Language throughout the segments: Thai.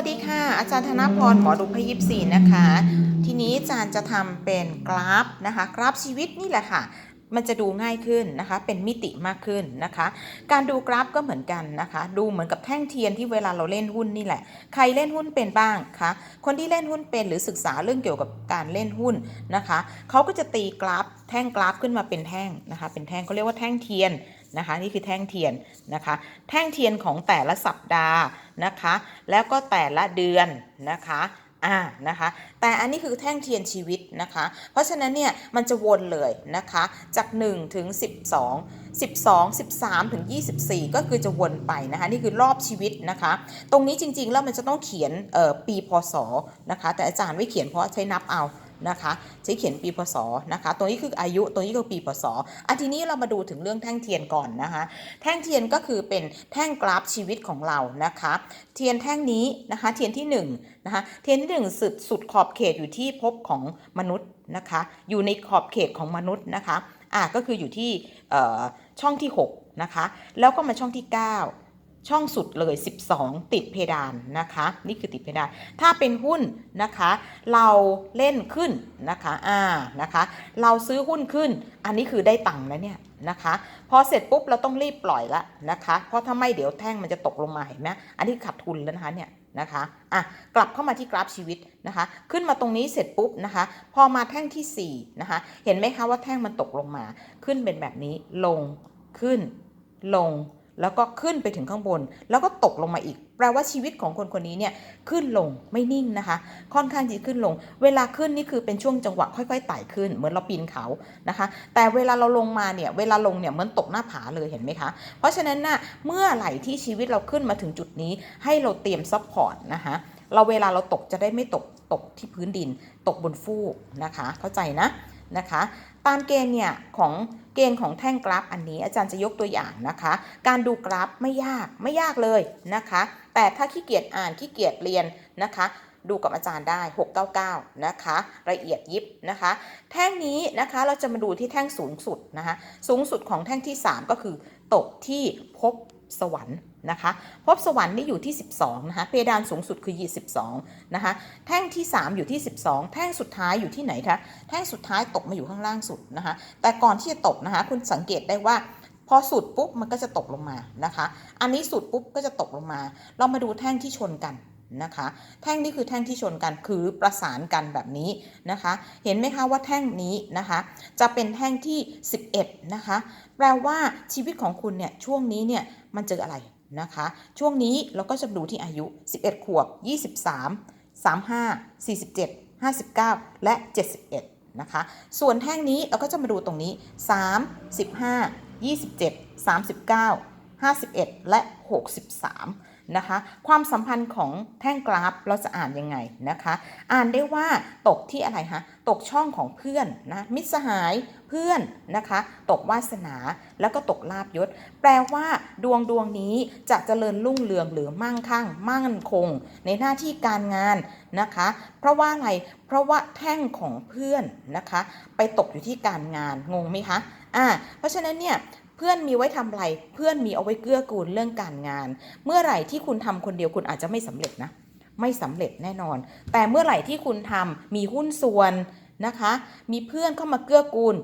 วัสดีค่ะ อาจารย์ธนพรหมอดูพยิบสีนะคะ ทีนี้อาจารย์จะทำเป็นกราฟนะคะ กราฟชีวิตนี่แหละค่ะ มันจะดูง่ายขึ้นนะคะ เป็นมิติมากขึ้นนะคะ การดูกราฟก็เหมือนกันนะคะ ดูเหมือนกับแท่งเทียนที่เวลาเราเล่นหุ้นนี่แหละ ใครเล่นหุ้นเป็นบ้างคะ คนที่เล่นหุ้นเป็นหรือศึกษาเรื่องเกี่ยวกับการเล่นหุ้นนะคะ เขาก็จะตีกราฟแท่งกราฟขึ้นมาเป็นแท่งนะคะ เป็นแท่งเขาเรียกว่าแท่งเทียน นะคะ นี่คือแท่งเทียนนะคะ แท่งเทียนของแต่ละสัปดาห์นะคะ แล้วก็แต่ละเดือนนะคะอ่านะคะ แต่อันนี้คือแท่งเทียนชีวิตนะคะ เพราะฉะนั้นเนี่ยมันจะวนเลยนะคะ จาก 1 ถึง 12 12 13 ถึง 24 ก็คือจะวนไปนะคะ นี่คือรอบชีวิตนะคะ ตรงนี้จริงๆ แล้วมันจะต้องเขียนปีพศนะคะ แต่อาจารย์ไม่เขียนเพราะใช้นับเอา นะคะใช้เขียนปีพศนะคะตัวนี้คืออายุตัวนี้คือปีพศอะทีนี้เรามาดูถึงเรื่องแท่งเทียนก่อนนะคะแท่งเทียนก็คือเป็นแท่งกราฟชีวิตของเรานะคะเทียนแท่งนี้นะคะเทียนที่1นงนะคะเทียนที่1สุดสุดขอบเขตอยู่ที่ภพของมนุษย์นะคะอยู่ในขอบเขตของมนุษย์นะคะอะก็คืออยู่ที่ช่องที่6นะคะแล้วก็มาช่องที่ 9 ช่องสุดเลย 12 ติดเพดานนะคะ นี่คือติดเพดาน ถ้าเป็นหุ้นนะคะ เราเล่นขึ้นนะคะอ่านะคะ เราซื้อหุ้นขึ้น อันนี้คือได้ตังค์แล้วเนี่ยนะคะ พอเสร็จปุ๊บเราต้องรีบปล่อยละนะคะ เพราะถ้าไม่เดี๋ยวแท่งมันจะตกลงมาเห็นไหมอันนี้ขาดทุนแล้วนะคะเนี่ยนะคะอะกลับเข้ามาที่กราฟชีวิตนะคะ ขึ้นมาตรงนี้เสร็จปุ๊บนะคะ พอมาแท่งที่4นะคะ เห็นไหมคะว่าแท่งมันตกลงมา ขึ้นเป็นแบบนี้ลงขึ้นลง แล้วก็ขึ้นไปถึงข้างบน แล้วก็ตกลงมาอีก แปลว่าชีวิตของคนคนนี้เนี่ยขึ้นลงไม่นิ่งนะคะ ค่อนข้างจะขึ้นลง เวลาขึ้นนี่คือเป็นช่วงจังหวะค่อยๆไต่ขึ้น เหมือนเราปีนเขานะคะ แต่เวลาเราลงมาเนี่ยเวลาลงเนี่ยเหมือนตกหน้าผาเลยเห็นไหมคะ เพราะฉะนั้นน่ะเมื่อไหร่ที่ชีวิตเราขึ้นมาถึงจุดนี้ ให้เราเตรียมซัพพอร์ตนะคะเราเวลาเราตกจะได้ไม่ตกตกที่พื้นดิน ตกบนฟูกนะคะ เข้าใจนะ นะคะ ตามเกณฑ์เนี่ยของเกณฑ์ของแท่งกราฟอันนี้อาจารย์จะยกตัวอย่างนะคะ การดูกราฟไม่ยากไม่ยากเลยนะคะ แต่ถ้าขี้เกียจอ่านขี้เกียจเรียนนะคะ ดูกับอาจารย์ได้ 699 นะคะ ละเอียดยิบนะคะ แท่งนี้นะคะเราจะมาดูที่แท่งสูงสุดนะคะ สูงสุดของแท่งที่ 3 ก็คือ ตกที่ภพสวรรค์ นะคะภพสวรรค์นี่อยู่ที่ 12นะคะเพดานสูงสุดคือ 22นะคะแท่งที่ 3 อยู่ที่ 12 แท่งสุดท้ายอยู่ที่ไหนคะแท่งสุดท้ายตกมาอยู่ข้างล่างสุดนะคะแต่ก่อนที่จะตกนะคะคุณสังเกตได้ว่าพอสุดปุ๊บมันก็จะตกลงมานะคะ อันนี้สุดปุ๊บก็จะตกลงมา เรามาดูแท่งที่ชนกันนะคะ แท่งนี้คือแท่งที่ชนกันคือประสานกันแบบนี้นะคะ เห็นไหมคะว่าแท่งนี้นะคะ จะเป็นแท่งที่ 11 นะคะ แปลว่าชีวิตของคุณเนี่ยช่วงนี้เนี่ยมันเจออะไร นะคะ ช่วงนี้เราก็จะดูที่อายุ 11 ขวบ 23 35 47 59 และ 71 นะคะ ส่วนแท่งนี้เราก็จะมาดูตรงนี้ 3 15 27 39 51 และ 63 นะคะ ความสัมพันธ์ของแท่งกราฟเราจะอ่านยังไงนะคะ อ่านได้ว่าตกที่อะไรคะตกช่องของเพื่อนนะมิตรสหายเพื่อนนะคะ ตกวาสนาแล้วก็ตกลาบยศ แปลว่าดวงดวงนี้จะเจริญรุ่งเรืองหรือมั่งคั่ง มั่นคง ในหน้าที่การงานนะคะ เพราะว่าอะไรเพราะว่าแท่งของเพื่อนนะคะ ไปตกอยู่ที่การงานงงไหมคะอ่าเพราะฉะนั้นเนี่ย เพื่อนมีไว้ทำอะไร เพื่อนมีเอาไว้เกื้อกูลเรื่องการงาน เมื่อไหร่ที่คุณทำคนเดียวคุณอาจจะไม่สำเร็จนะ ไม่สำเร็จแน่นอน แต่เมื่อไหร่ที่คุณทำมีหุ้นส่วนนะคะ มีเพื่อนเข้ามาเกื้อกูล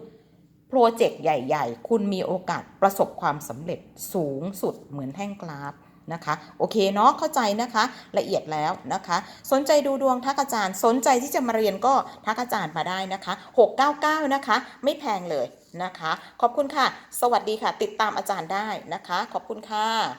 โปรเจกต์ใหญ่ ๆ คุณมีโอกาสประสบความสำเร็จสูงสุดเหมือนแท่งกราฟ นะคะโอเคเนาะเข้าใจนะคะละเอียดแล้วนะคะ สนใจดูดวงทักอาจารย์ สนใจที่จะมาเรียนก็ทักอาจารย์มาได้นะคะ 699 นะคะ ไม่แพงเลยนะคะ ขอบคุณค่ะ สวัสดีค่ะ ติดตามอาจารย์ได้นะคะ ขอบคุณค่ะ